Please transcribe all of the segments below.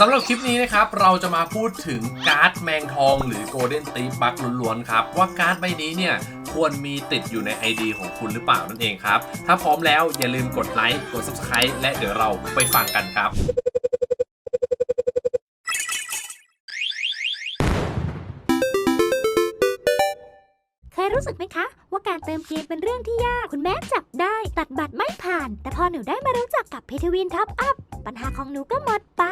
สำหรับคลิปนี้นะครับ เราจะมาพูดถึงการ์ดแมงทองหรือ Golden t ีบัคล้วนๆครับ ว่าการ์ดใบนี้เนี่ยควรมีติดอยู่ใน ID ของคุณหรือเปล่านั่นเองครับ ถ้าพร้อมแล้วอย่าลืมกดไลค์กด Subscribe และเดี๋ยวเราไปฟังกันครับเคยรู้สึกไหมคะ ว่าการเติมเกมเป็นเรื่องที่ยากคุณแม่จับได้ ตัดบัตรไม่ผ่าน แต่พอหนูได้มารู้จักกับเพทวินท็อปอัพปัญหาของหนูก็หมดไป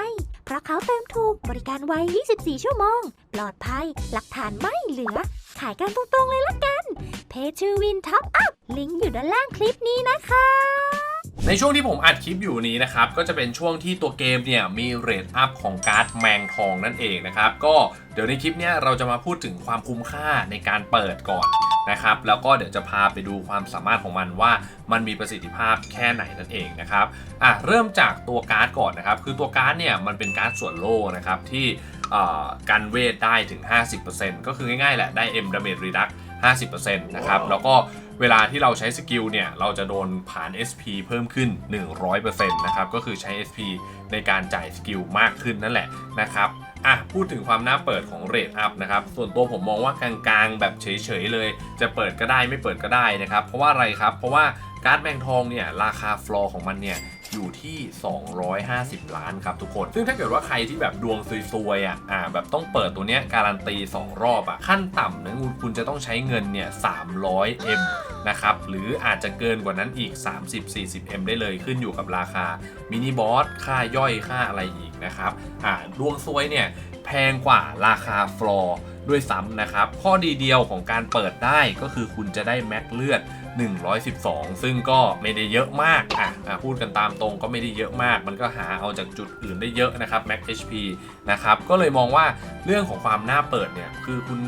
ราะเขาเติมถูกบริการไว 24 ชั่วโมง ปลอดภัย หลักฐานไม่เหลือ ขายกันตรงๆเลยละกัน เพทวินท็อปอัพ ลิงก์อยู่ด้านล่างคลิปนี้นะคะในช่วงที่ผมอัดคลิปอยู่นี้นะครับ ก็จะเป็นช่วงที่ตัวเกมเนี่ยมีเรทอัพของการ์ดแมงทองนั่นเองนะครับ ก็เดี๋ยวในคลิปเนี้ยเราจะมาพูดถึงความคุ้มค่าในการเปิดก่อน นะครับ แล้วก็เดี๋ยวจะพาไปดูความสามารถของมันว่ามันมีประสิทธิภาพแค่ไหนนั่นเองนะครับอะเริ่มจากตัวการ์ดก่อนนะครับ คือตัวการ์ดเนี่ยมันเป็นการ์ดส่วนโล่นะครับที่เอ่อกันเวทได้ถึง 50%ก็คือง่ายๆแหละได้ M Damage Reduct 50%นะครับ แล้วก็เวลาที่เราใช้สกิลเนี่ย เราจะโดนผ่าน SP เพิ่มขึ้น 100%นะครับ ก็คือใช้ SP ในการจ่ายสกิลมากขึ้นนั่นแหละนะครับ อะพูดถึงความน่าเปิดของเรทอัพนะครับส่วนตัวผมมองว่ากลางๆ แบบเฉยๆเลย จะเปิดก็ได้ไม่เปิดก็ได้นะครับ เพราะว่าอะไรครับ เพราะว่าการ์ดแมงทองเนี่ยราคาฟลอร์ของมันเนี่ยอยู่ที่ 250 ล้านครับทุกคน ซึ่งถ้าเกิดว่าใครที่แบบดวงซวยๆอะอ่าแบบต้องเปิดตัวเนี้ยการันตี 2 รอบอะขั้นต่ำนะคุณคุณจะต้องใช้เงินเนี่ย 300M นะครับ หรืออาจจะเกินกว่านั้นอีก 30-40M ได้เลยขึ้นอยู่กับราคามินิบอสค่าย่อยค่าอะไรอีกนะครับอ่าดวงซวยเนี่ย แพงกว่าราคาฟลอร์ด้วยซ้ำนะครับ ข้อดีเดียวของการเปิดได้ก็คือคุณจะได้แม็กเลือด 112 ซึ่งก็ไม่ได้เยอะมากอะอะพูดกันตามตรงก็ไม่ได้เยอะมาก มันก็หาเอาจากจุดอื่นได้เยอะนะครับ Max HP นะครับก็เลยมองว่าเรื่องของความน่าเปิดเนี่ยคือคุณ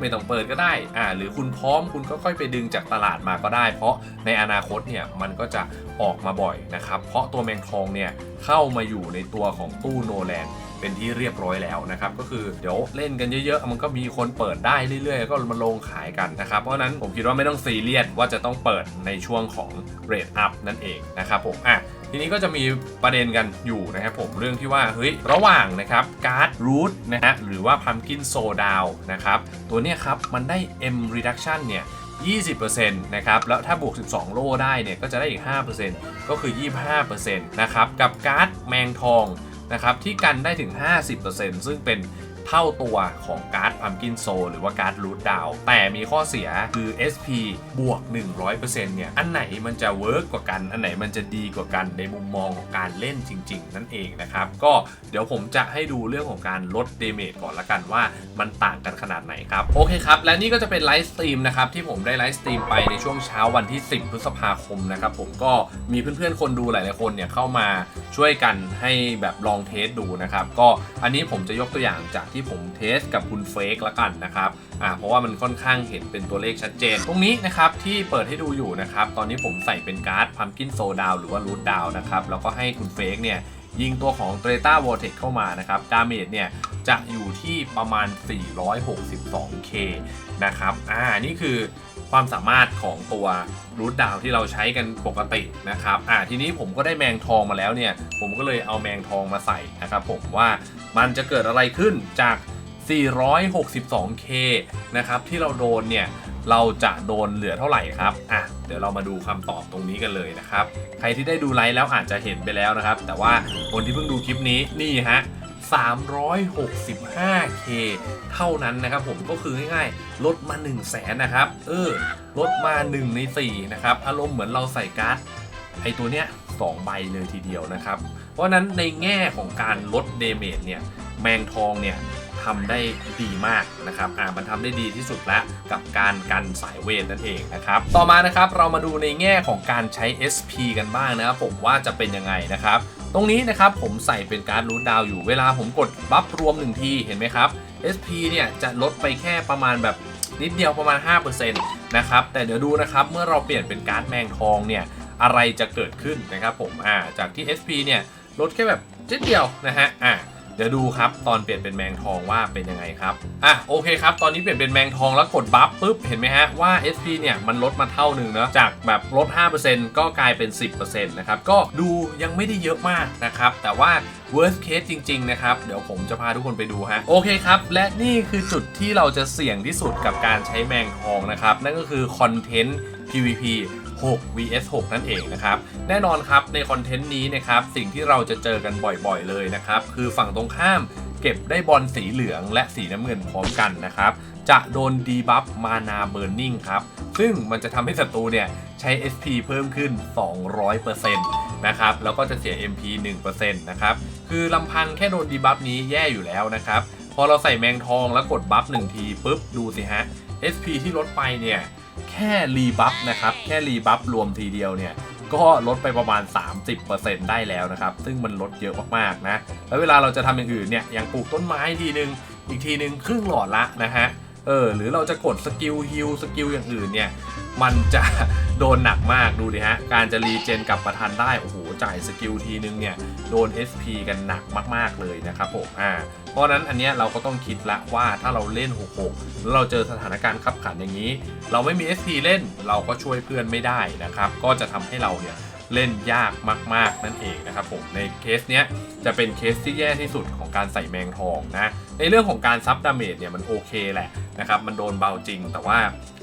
ไม่ต้องเปิดก็ได้อ่าหรือคุณพร้อมคุณก็ค่อยไปดึงจากตลาดมาก็ได้ เพราะในอนาคตเนี่ยมันก็จะออกมาบ่อยนะครับเพราะตัวแมงทองเนี่ยเข้ามาอยู่ในตัวของตู้โนแลน เป็นที่เรียบร้อยแล้วนะครับก็คือเดี๋ยวเล่นกันเยอะๆ มันก็มีคนเปิดได้เรื่อยๆ ก็มาลงขายกันนะครับเพราะนั้นผมคิดว่าไม่ต้องซีเรียสว่าจะต้องเปิดในช่วงของเรทอัพนั่นเองนะครับผมอะทีนี้ก็จะมีประเด็นกันอยู่นะครับผมเรื่องที่ว่าเฮ้ยระหว่างนะครับการ์ดรูทนะฮะหรือว่าพัมกินโซดาวนะครับตัวเนี้ยครับมันได้ M reduction เนี่ย20%นะครับ แล้วถ้าบวก 12 โล่ได้เนี่ย ก็จะได้อีก 5%ก็คือ 25%นะครับ กับการ์ดแมงทอง นะครับที่กันได้ถึง 50%ซึ่งเป็น เท่าตัวของการ์ดพัมกินโซหรือว่าการ์ดรูทดาวแต่มีข้อเสียคือ SP บวก 100%เนี่ย อันไหนมันจะเวิร์กกว่ากัน อันไหนมันจะดีกว่ากันในมุมมองของการเล่นจริง ๆ นั่นเองนะครับ ก็เดี๋ยวผมจะให้ดูเรื่องของการลดเดเมจก่อนละกันว่ามันต่างกันขนาดไหนครับ โอเคครับ และนี่ก็จะเป็นไลฟ์สตรีมนะครับ ที่ผมได้ไลฟ์สตรีมไปในช่วงเช้าวันที่ 10 พฤษภาคมนะครับผมก็มีเพื่อนๆคนดูหลายๆคนเนี่ยเข้ามาช่วยกันให้แบบลองเทสดูนะครับก็อันนี้ผมจะยกตัวอย่างจากที่ผมเทสกับคุณเฟกละกันนะครับอ่าเพราะว่ามันค่อนข้างเห็นเป็นตัวเลขชัดเจน ตรงนี้นะครับที่เปิดให้ดูอยู่นะครับ ตอนนี้ผมใส่เป็นการ์ดพัมกินโซดาวหรือว่ารูทดาวนะครับแล้วก็ให้คุณเฟกเนี่ยยิงตัวของ t r e t a v o r t e x เข้ามานะครับ ดาเมจเนี่ยจะอยู่ที่ประมาณ 462k นะครับ อ่า นี่คือ ความสามารถของตัวรูทดาวที่เราใช้กันปกตินะครับอ่าทีนี้ผมก็ได้แมงทองมาแล้วเนี่ย ผมก็เลยเอาแมงทองมาใส่นะครับผมว่ามันจะเกิดอะไรขึ้นจาก 462k นะครับที่เราโดนเนี่ยเราจะโดนเหลือเท่าไหร่ครับ อะ เดี๋ยวเรามาดูคำตอบตรงนี้กันเลยนะครับ ใครที่ได้ดูไลฟ์แล้วอาจจะเห็นไปแล้วนะครับ แต่ว่าคนที่เพิ่งดูคลิปนี้นี่ฮะ 365k เท่านั้นนะครับผมก็คือง่ายๆลดมา 1 0 0 0 0แสนนะครับ เออลดมา 1 ใน 4 นะครับ อารมณ์เหมือนเราใส่การ์ดไอตัวเนี้ย2ใบเลยทีเดียวนะครับ เพราะนั้นในแง่ของการลดเดเมจเนี่ยแมงทองเนี่ยทำได้ดีมากนะครับ อ่า มันทำได้ดีที่สุดแล้วกับการกันสายเวทนั่นเองนะครับ ต่อมานะครับเรามาดูในแง่ของการใช้ SP กันบ้างนะครับผมว่าจะเป็นยังไงนะครับ ตรงนี้นะครับผมใส่เป็นการ์ดรูทดาวอยู่เวลาผมกดบัฟรวม1ทีเห็นไหมครับ SP เนี่ยจะลดไปแค่ประมาณแบบนิดเดียวประมาณ 5%นะครับแต่เดี๋ยวดูนะครับเมื่อเราเปลี่ยนเป็นการ์ดแมงทองเนี่ยอะไรจะเกิดขึ้นนะครับผมอ่าจากที่ SP เนี่ยลดแค่แบบนิดเดียวนะฮะอ่า เดี๋ยวดูครับตอนเปลี่ยนเป็นแมงทองว่าเป็นยังไงครับอะโอเคครับตอนนี้เปลี่ยนเป็นแมงทองแล้วกดบัฟปุ๊บเห็นไหมฮะว่า SP เนี่ยมันลดมาเท่าหนึ่งเนาะจากแบบลด 5%ก็กลายเป็น 10%นะครับก็ดูยังไม่ได้เยอะมากนะครับแต่ว่า worst case จริง ๆ นะครับ เดี๋ยวผมจะพาทุกคนไปดูฮะ โอเคครับ และนี่คือจุดที่เราจะเสี่ยงที่สุดกับการใช้แมงทองนะครับ นั่นก็คือคอนเทนต์ PVP 6 vs 6 นั่นเองนะครับ แน่นอนครับในคอนเทนต์นี้นะครับสิ่งที่เราจะเจอกันบ่อยๆเลยนะครับ คือฝั่งตรงข้ามเก็บได้บอลสีเหลืองและสีน้ำเงินพร้อมกันนะครับ จะโดนดีบัฟมานาเบิร์นิ่งครับ ซึ่งมันจะทำให้ศัตรูเนี่ยใช้ SP เพิ่มขึ้น 200%นะครับ แล้วก็จะเสีย MP 1%นะครับ คือลำพังแค่โดนดีบัฟนี้แย่อยู่แล้วนะครับ พอเราใส่แมงทองแล้วกดบัฟ1ทีปุ๊บ ดูสิฮะ SP ที่ลดไปเนี่ย แค่รีบัฟนะครับ แค่รีบัฟรวมทีเดียวเนี่ย ก็ลดไปประมาณ 30%ได้แล้วนะครับ ซึ่งมันลดเยอะมากๆนะ แล้วเวลาเราจะทำอย่างอื่นเนี่ยอย่างปลูกต้นไม้ทีนึง อีกทีนึงครึ่งหลอดละนะฮะเออหรือเราจะกดสกิลฮิลสกิลอย่างอื่นเนี่ย มันจะโดนหนักมากดูดิฮะ การจะรีเจนกลับประทันได้ โอ้โห จ่ายสกิลทีนึงเนี่ยโดน SP กันหนักมาก ๆ เลยนะครับผมอ่าเพราะนั้นอันเนี้ยเราก็ต้องคิดละว่าถ้าเราเล่น 66 แล้วเราเจอสถานการณ์ขับขันอย่างนี้ เราไม่มี SP เล่นเราก็ช่วยเพื่อนไม่ได้นะครับ ก็จะทำให้เราเนี่ย เล่นยากมาก ๆ นั่นเองนะครับผมในเคสเนี้ยจะเป็นเคสที่แย่ที่สุดของการใส่แมงทองนะในเรื่องของการซับดาเมจเนี่ยมันโอเคแหละนะครับมันโดนเบาจริง แต่ว่า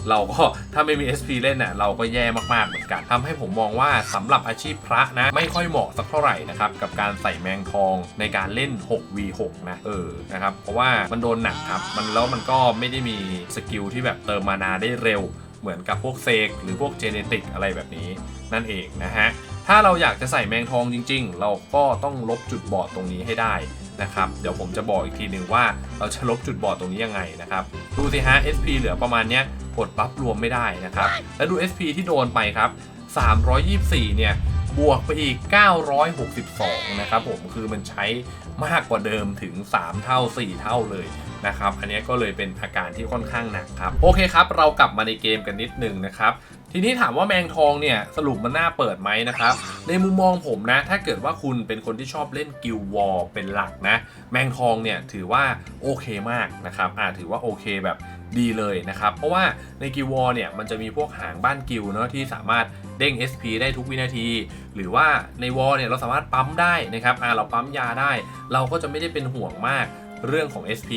เราก็ถ้าไม่มี SP เล่นเน่ะเราก็แย่มากๆเหมือนกันทำให้ผมมองว่าสำหรับอาชีพพระนะไม่ค่อยเหมาะสักเท่าไหร่นะครับกับการใส่แมงทองในการเล่น 6v6 นะเออนะครับเพราะว่ามันโดนหนักครับมันแล้วมันก็ไม่ได้มีสกิลที่แบบเติมมานาได้เร็วเหมือนกับพวกเซกหรือพวกเจเนติกอะไรแบบนี้ นั่นเองนะฮะ ถ้าเราอยากจะใส่แมงทองจริง ๆ เราก็ต้องลบจุดบอดตรงนี้ให้ได้นะครับ เดี๋ยวผมจะบอกอีกทีหนึ่งว่าเราจะลบจุดบอดตรงนี้ยังไงนะครับ ดูสิฮะ SP เหลือประมาณเนี้ยกดบัฟรวมไม่ได้นะครับ แล้วดู SP ที่โดนไปครับ 324 เนี่ยบวกไปอีก 962 นะครับผม คือมันใช้มากกว่าเดิมถึง 3 เท่า 4 เท่าเลยนะครับ อันนี้ก็เลยเป็นอาการที่ค่อนข้างหนักครับ โอเคครับ เรากลับมาในเกมกันนิดนึงนะครับ ทีนี้ถามว่าแมงทองเนี่ยสรุปมันน่าเปิดไหมนะครับ ในมุมมองผมนะ ถ้าเกิดว่าคุณเป็นคนที่ชอบเล่นกิลวอลเป็นหลักนะ แมงทองเนี่ยถือว่าโอเคมากนะครับอาถือว่าโอเคแบบดีเลยนะครับ เพราะว่าในกิลวอลเนี่ยมันจะมีพวกหางบ้านกิลเนาะที่สามารถเด้ง SP ได้ทุกวินาที หรือว่าในวอลเนี่ยเราสามารถปั๊มได้นะครับอ่าเราปั๊มยาได้ เราก็จะไม่ได้เป็นห่วงมาก เรื่องของ SP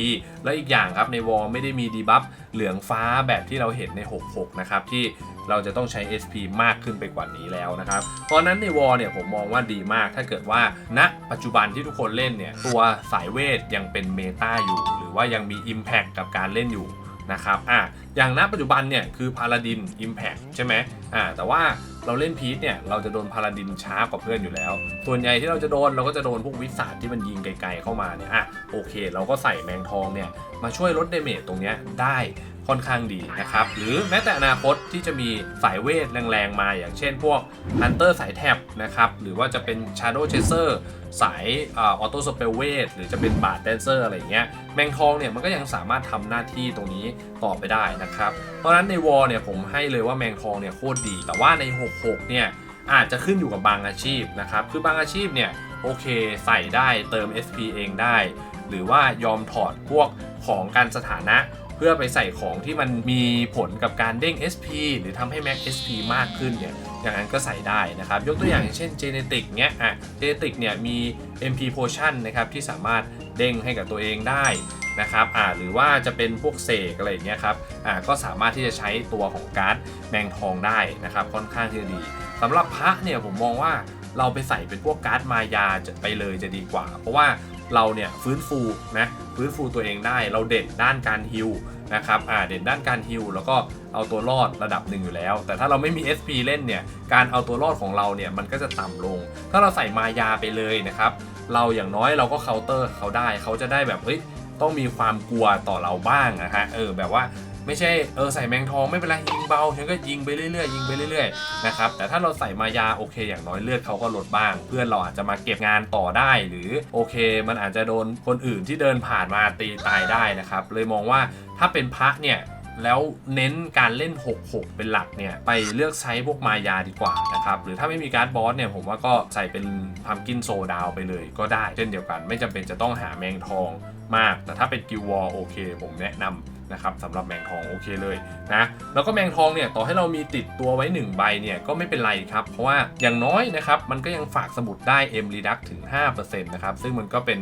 และอีกอย่างครับในวอลไม่ได้มีดีบัฟเหลืองฟ้าแบบที่เราเห็นใน 66 นะครับที่เราจะต้องใช้ SP มากขึ้นไปกว่านี้แล้วนะครับ เพราะนั้นในวอลเนี่ยผมมองว่าดีมาก ถ้าเกิดว่าณปัจจุบันที่ทุกคนเล่นเนี่ยตัวสายเวทยังเป็นเมตาอยู่ หรือว่ายังมี Impact กับการเล่นอยู่นะครับอะอย่างณปัจจุบันเนี่ยคือพาราดิน Impact ใช่ไหม อ่าแต่ว่าเราเล่นพีทเนี่ยเราจะโดนพาราดินช้ากว่าเพื่อนอยู่แล้ว ส่วนใหญ่ที่เราจะโดนเราก็จะโดนพวกวิสาดที่มันยิงไกลๆเข้ามาเนี่ยอะโอเค เราก็ใส่แมงทองเนี่ยมาช่วยลดเดเมจตรงเนี้ยได้ค่อนข้างดีนะครับ หรือแม้แต่อนาคตที่จะมีสายเวทแรงๆมาอย่างเช่นพวก Hunter สายแท็บนะครับ หรือว่าจะเป็น Shadow Chaser สายออโต้สเปลเวทหรือจะเป็นบาดแดนเซอร์อะไรเงี้ยแมงทองเนี่ยมันก็ยังสามารถทำหน้าที่ตรงนี้ต่อไปได้นะครับ เพราะฉะนั้นในวอลเนี่ยผมให้เลยว่าแมงทองเนี่ยโคตรดี แต่ว่าใน 66 เนี่ยอาจจะขึ้นอยู่กับบางอาชีพนะครับ คือบางอาชีพเนี่ยโอเคใส่ได้เติม SP เองได้ หรือว่ายอมถอดพวกของการสถานะเพื่อไปใส่ของที่มันมีผลกับการเด้ง SP หรือทำให้ Max SP มากขึ้นเนี่ยอย่างนั้นก็ใส่ได้นะครับ ยกตัวอย่างเช่น Genetic เนี้ยอะ Genetic เนี่ยมี MP Potion นะครับที่สามารถเด้งให้กับตัวเองได้ นะครับอ่าหรือว่าจะเป็นพวกเสกอะไรอย่างเงี้ยครับอ่าก็สามารถที่จะใช้ตัวของการ์ดแมงทองได้นะครับค่อนข้างที่จะดีสำหรับพระเนี่ยผมมองว่าเราไปใส่เป็นพวกการ์ดมายาจะไปเลยจะดีกว่า เพราะว่าเราเนี่ยฟื้นฟูนะฟื้นฟูตัวเองได้เราเด่นด้านการฮิลนะครับอ่าเด่นด้านการฮิลแล้วก็เอาตัวรอดระดับหนึ่งอยู่แล้ว แต่ถ้าเราไม่มี SP เล่นเนี่ยการเอาตัวรอดของเราเนี่ยมันก็จะต่ำลง ถ้าเราใส่มายาไปเลยนะครับเราอย่างน้อยเราก็เคาน์เตอร์เขาได้เขาจะได้แบบเฮ้ย ต้องมีความกลัวต่อเราบ้างนะฮะเออแบบว่าไม่ใช่เออใส่แมงทองไม่เป็นไรยิงเบาฉันก็ยิงไปเรื่อยๆยิงไปเรื่อยๆนะครับแต่ถ้าเราใส่มายาโอเค อย่างน้อยเลือดเขาก็ลดบ้าง เพื่อนเราอาจจะมาเก็บงานต่อได้ หรือโอเค มันอาจจะโดนคนอื่นที่เดินผ่านมาตีตายได้นะครับเลยมองว่าถ้าเป็นพระเนี่ยแล้วเน้นการเล่น 6-6 เป็นหลักเนี่ย ไปเลือกใช้พวกมายาดีกว่านะครับ หรือถ้าไม่มีการ์ดบอสเนี่ย ผมว่าก็ใส่เป็นพัมกินโซดาวไปเลยก็ได้ เช่นเดียวกัน ไม่จำเป็นจะต้องหาแมงทอง มาก แต่ถ้าเป็นกิววอลโอเค ผมแนะนำนะครับสำหรับแมงทองโอเคเลยนะแล้วก็แมงทองเนี่ยต่อให้เรามีติดตัวไว้ 1 ใบเนี่ยก็ไม่เป็นไรครับ เพราะว่าอย่างน้อยนะครับมันก็ยังฝากสมุดได้ M Reduct ถึง5%นะครับซึ่งมันก็เป็น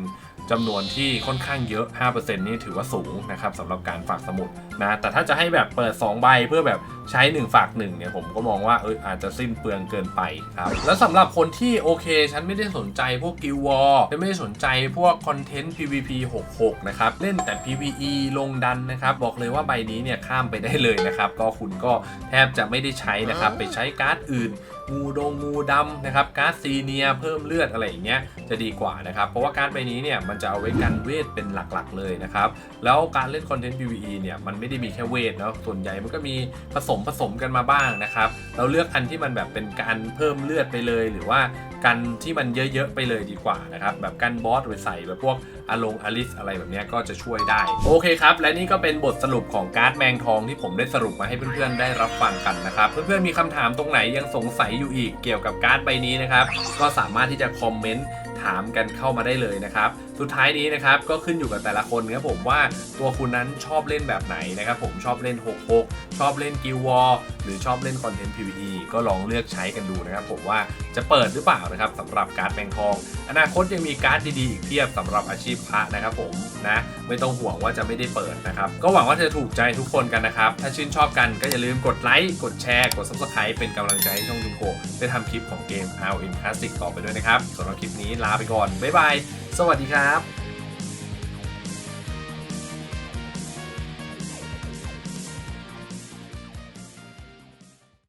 จำนวนที่ค่อนข้างเยอะ 5%นี่ถือว่าสูงนะครับสำหรับการฝากสมุดนะ แต่ถ้าจะให้แบบเปิด 2 ใบเพื่อแบบใช้ 1 ฝาก1เนี่ยผมก็มองว่าเอออาจจะสิ้นเปลืองเกินไปครับ แล้วสำหรับคนที่โอเค ฉันไม่ได้สนใจพวกกิลวอร์ไม่ได้สนใจพวกคอนเทนต์ PVP 66 นะครับ เล่นแต่ PVE ลงดันนะครับ บอกเลยว่าใบนี้เนี่ยข้ามไปได้เลยนะครับ ก็คุณก็แทบจะไม่ได้ใช้นะครับ ไปใช้การ์ดอื่น งูดงงูดำนะครับการ์ดซีเนียเพิ่มเลือดอะไรอย่างเงี้ยจะดีกว่านะครับ เพราะว่าการ์ดใบนี้เนี่ยมันจะเอาไว้กันเวทเป็นหลักๆเลยนะครับ แล้วการเล่นคอนเทนต์ PVE เนี่ยมันไม่ได้มีแค่เวทเนาะส่วนใหญ่มันก็มีผสมผสมกันมาบ้างนะครับ เราเลือกอันที่มันแบบเป็นการเพิ่มเลือดไปเลย หรือว่ากันที่มันเยอะๆไปเลยดีกว่านะครับแบบกันบอสหรือใส่แบบพวกอาลงอลิสอะไรแบบนี้ก็จะช่วยได้ โอเคครับ และนี่ก็เป็นบทสรุปของการ์ดแมงทองที่ผมได้สรุปมาให้เพื่อนๆได้รับฟังกันนะครับ เพื่อนๆมีคำถามตรงไหนยังสงสัยอยู่อีกเกี่ยวกับการ์ดใบนี้นะครับ ก็สามารถที่จะคอมเมนต์ถามกันเข้ามาได้เลยนะครับ สุดท้ายนี้นะครับก็ขึ้นอยู่กับแต่ละคนครับผมว่าตัวคุณนั้นชอบเล่นแบบไหนนะครับผมชอบเล่น 66 ชอบเล่นกิลวอลหรือชอบเล่นคอนเทนต์ PVE ก็ลองเลือกใช้กันดูนะครับผมว่าจะเปิดหรือเปล่านะครับสำหรับการ์ดแมงทอง อนาคตยังมีการ์ดดีๆอีกเพียบสำหรับอาชีพพระนะครับผมนะไม่ต้องห่วงว่าจะไม่ได้เปิดนะครับก็หวังว่าจะถูกใจทุกคนกันนะครับถ้าชื่นชอบกันก็อย่าลืมกดไลค์กดแชร์กด subscribe เป็นกำลังใจให้ช่องจุนโกได้ทำคลิปของเกม ROM Classic ต่อไปด้วยนะครับสำหรับคลิปนี้ลาไปก่อนบ๊ายบาย สวัสดีครับ